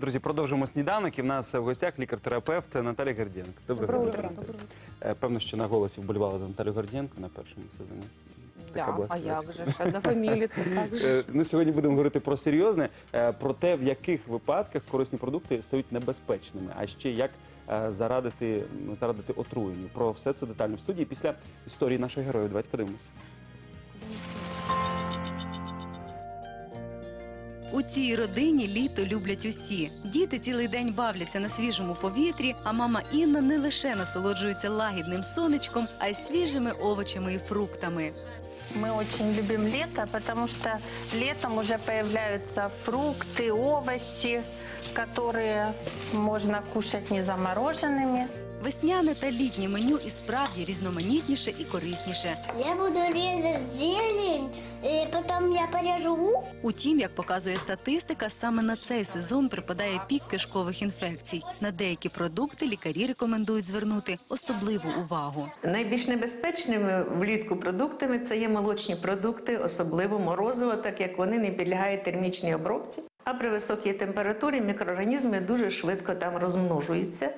Друзі, продовжуємо сніданок. І в нас в гостях лікар-терапевт Наталія Гордієнко. Доброго Доброго утра. Е, Певно, що на голосі вболівали за Наталію Гордієнко на першому сезоні. Така Да, а як же ж, однофаміліці так же. Е, Ми сьогодні будемо говорити про серйозне, е, про те, в яких випадках корисні продукти стають небезпечними, а ще як зарадити, ну, зарадити отруєнню. Про все це детально в студії після історії наших героїв. Давайте подивимося. У цій родині літо люблять усі. Діти цілий день бавляться на свіжому повітрі, а мама Інна не лише насолоджується лагідним сонечком, а й свіжими овочами і фруктами. Мы очень любим лето, потому что летом уже появляются фрукты, овощи, которые можно кушать не замороженными. Весняне та літнє меню і справді різноманітніше і корисніше. Я буду резать зелень, и потом я порежу лук. Утім, як показує статистика, саме на цей сезон припадає пік кишкових інфекцій. На деякі продукти лікарі рекомендують звернути особливу увагу. Найбільш небезпечними влітку продуктами це є молочні продукти, особливо морозиво, так як вони не підлягають термічній обробці. А при високій температурі мікроорганізми дуже швидко там розмножуються.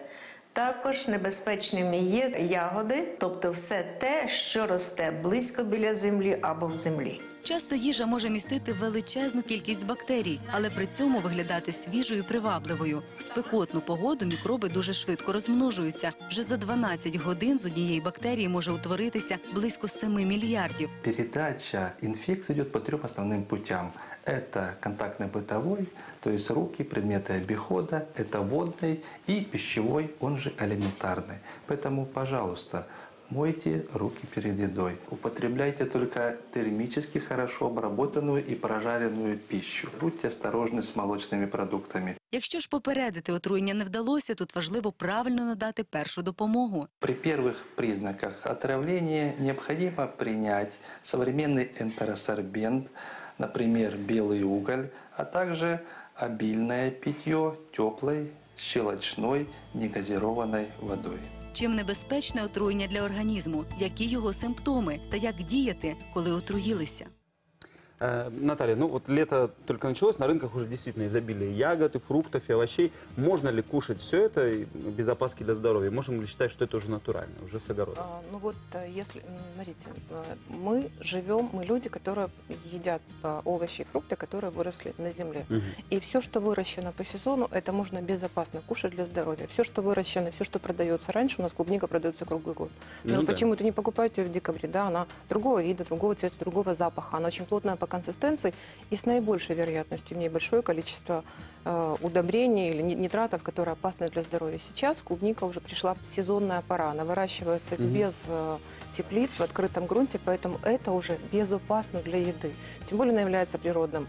Також небезпечними є ягоди, тобто все те, що росте близько біля землі або в землі. Часто їжа може містити величезну кількість бактерій, але при цьому виглядати свіжою і привабливою. В спекотну погоду мікроби дуже швидко розмножуються. Вже за 12 годин з однієї бактерії може утворитися близько 7 мільярдів. Передача инфекции идет по трем основным путям. Это контактно-бытовой, то есть руки, предметы обихода, это водный и пищевой, он же элементарный. Поэтому, пожалуйста, мойте руки перед едой. Употребляйте только термически хорошо обработанную и прожаренную пищу. Будьте осторожны с молочными продуктами. Якщо ж попередити отруєння не вдалося, тут важливо правильно надати першу допомогу. При первых признаках отравления необходимо принять современный энтеросорбент, например, белый уголь, а также обильное питье теплой, щелочной, негазированной водой. Чим небезпечне отруєння для організму, які його симптоми та як діяти, коли отруїлися. Э, Наталья, ну вот лето только началось, на рынках уже действительно изобилие ягод и фруктов и овощей. Можно ли кушать все это без опаски для здоровья? Можем ли считать, что это уже натурально, уже с огорода? А, Ну вот, э, если, смотрите, э, мы живем, мы люди, которые едят овощи и фрукты, которые выросли на земле. Мгм. И все, что выращено по сезону, это можно безопасно кушать для здоровья. Все, что выращено, все, что продается раньше, у нас клубника продается круглый год. Но Ну вы да. почему-то не покупаете ее в декабре, да, она другого вида, другого цвета, другого запаха, она очень плотная консистенции и с наибольшей вероятностью в ней большое количество э, удобрений или ни- нитратов, которые опасны для здоровья. Сейчас клубника уже пришла сезонная пора, она выращивается Мгм. без э, теплиц в открытом грунте, поэтому это уже безопасно для еды. Тем более она является природным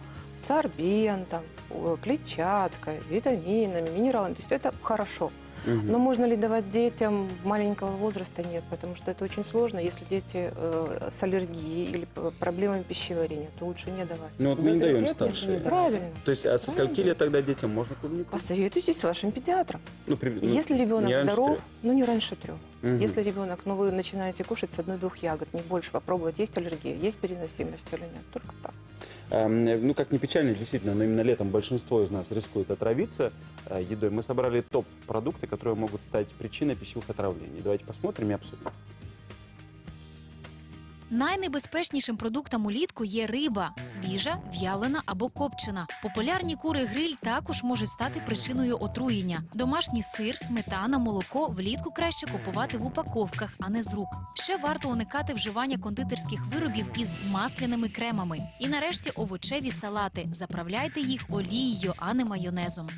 сорбентом, э, клетчаткой, витаминами, минералами. То есть это хорошо. Мгм. Но можно ли давать детям маленького возраста? Нет, потому что это очень сложно. Если дети э, с аллергией или проблемами пищеварения, то лучше не давать. Ну вот мы не даем старше. Правильно. То есть, а со скольки лет тогда детям можно клубнику? Посоветуйтесь с вашим педиатром. Ну, при- ну, Если ребенок здоров, трех. ну не раньше трех. Мгм. Если ребенок, ну вы начинаете кушать с одной-двух ягод, не больше, попробовать, есть аллергия, есть переносимость или нет. Только так. Эм, Ну, как ни печально, действительно, но именно летом большинство из нас рискует отравиться э, едой. Мы собрали топ-продукты, которые могут стать причиной пищевых отравлений. Давайте посмотрим и обсудим. Найнебезпечнішим продуктом улітку є риба свіжа, в'ялена або копчена. Популярні кури гриль також можуть стати причиною отруєння. Домашній сир, сметана, молоко влітку краще купувати в упаковках, а не з рук. Ще варто уникати вживання кондитерських виробів із масляними кремами. І нарешті овочеві салати. Заправляйте їх олією, а не майонезом.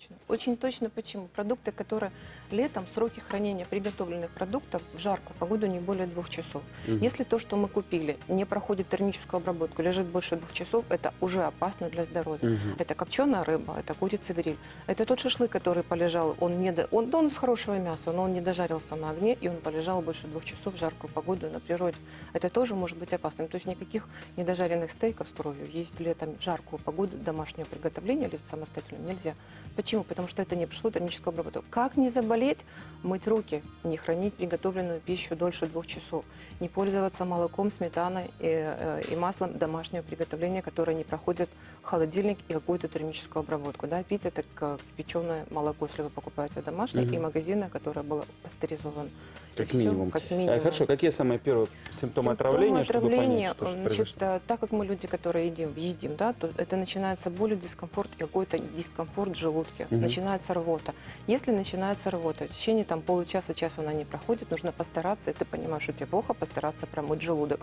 Точно. Очень точно почему. Продукты, которые летом, сроки хранения приготовленных продуктов в жаркую погоду не более двух часов. Мгм. Если то, что мы купили, не проходит термическую обработку, лежит больше двух часов, это уже опасно для здоровья. Мгм. Это копченая рыба, это курица гриль. Это тот шашлык, который полежал, он, не до... он, он из хорошего мяса, но он не дожарился на огне, и он полежал больше двух часов в жаркую погоду на природе. Это тоже может быть опасным. То есть никаких недожаренных стейков с кровью есть летом в жаркую погоду домашнего приготовления или самостоятельно нельзя. Почему? Почему? Потому что это не прошло термическую обработку. Как не заболеть? Мыть руки, не хранить приготовленную пищу дольше двух часов, не пользоваться молоком, сметаной и, э, и маслом домашнего приготовления, которые не проходят холодильник и какую-то термическую обработку. Да? Пить это как кипяченое молоко, если вы покупаете домашнее, Мгм. и магазинное, которое было пастеризовано. Как И минимум. Как Э, минимум. Хорошо, какие самые первые симптомы отравления, чтобы отравления, понять, что значит, произошло? э, так как мы люди, которые едим, едим, да, то это начинается боль, дискомфорт и какой-то дискомфорт в желудке. Мгм. Начинается рвота. Если начинается рвота, в течение там получаса, часа она не проходит, нужно постараться, и ты понимаешь, что тебе плохо, постараться промыть желудок.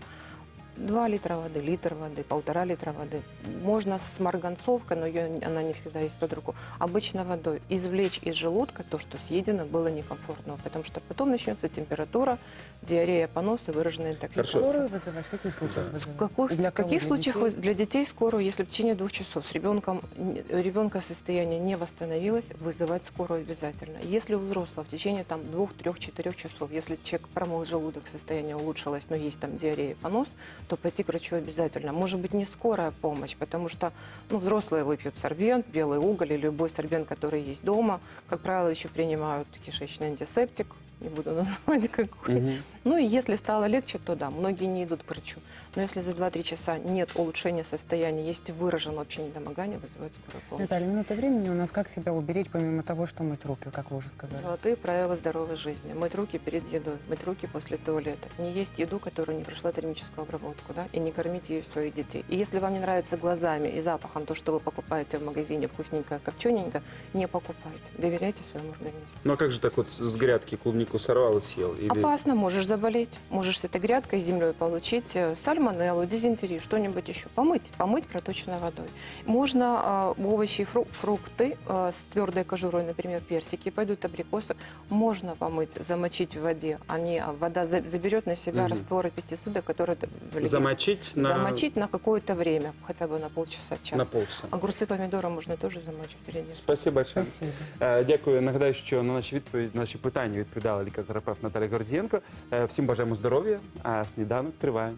Два литра воды, литр воды, полтора литра воды. Можно с марганцовкой, но ее, она не всегда есть под руку. Обычно водой извлечь из желудка то, что съедено, было некомфортно, потому что потом начнется температура, диарея, понос и выраженная интоксикация. Скорую вызывать? В каких случаях В вызывать? каких, И для в каких? Для случаях детей? для детей скорую, если в течение двух часов с ребенком ребенка состояние не восстановилось, вызывать скорую обязательно. Если у взрослого в течение там двух, трех, четырех часов, если человек промыл желудок, состояние улучшилось, но есть там диарея, понос, то пойти к врачу обязательно. Может быть не скорая помощь, потому что ну, взрослые выпьют сорбент, белый уголь или любой сорбент, который есть дома. Как правило, еще принимают кишечный антисептик, не буду называть какой. Мгм. Ну и если стало легче, то да, многие не идут к врачу. Но если за 2-3 часа нет улучшения состояния, есть выражено вообще недомогание, вызывают скорую помощь. Наталья, минута времени у нас. Как себя уберечь, помимо того, что мыть руки, как вы уже сказали? Золотые правила здоровой жизни. Мыть руки перед едой, мыть руки после туалета. Не есть еду, которая не прошла термическую обработку, да, и не кормить ее своих детей. И если вам не нравится глазами и запахом то, что вы покупаете в магазине вкусненькое, копчененькое, не покупайте. Доверяйте своему организму. Ну а как же так вот с грядки клубнику сорвал и съел? Или... Опасно, можешь заболеть. Можешь с этой грядкой, с землей получить э, сальмонеллу, дизентерию, что-нибудь еще. Помыть, помыть проточной водой. Можно э, овощи и фру- фрукты э, с твердой кожурой, например, персики, пойдут абрикосы, можно помыть, замочить в воде. Они, а, вода за- заберет на себя Мгм. растворы пестицида, которые... т- влияют. Замочить на, Замочить на какое-то время, хотя бы на полчаса, час. на полчаса. Огурцы, помидоры можна теж замочити редис. Спасибо большое. Спасибо. Е, Дякую. Нагадаю, що на наші відповіді, на наші питання відповідала лікар-терапевт Наталя Гордієнко. Е, Всім бажаємо здоров'я, а сніданок триває.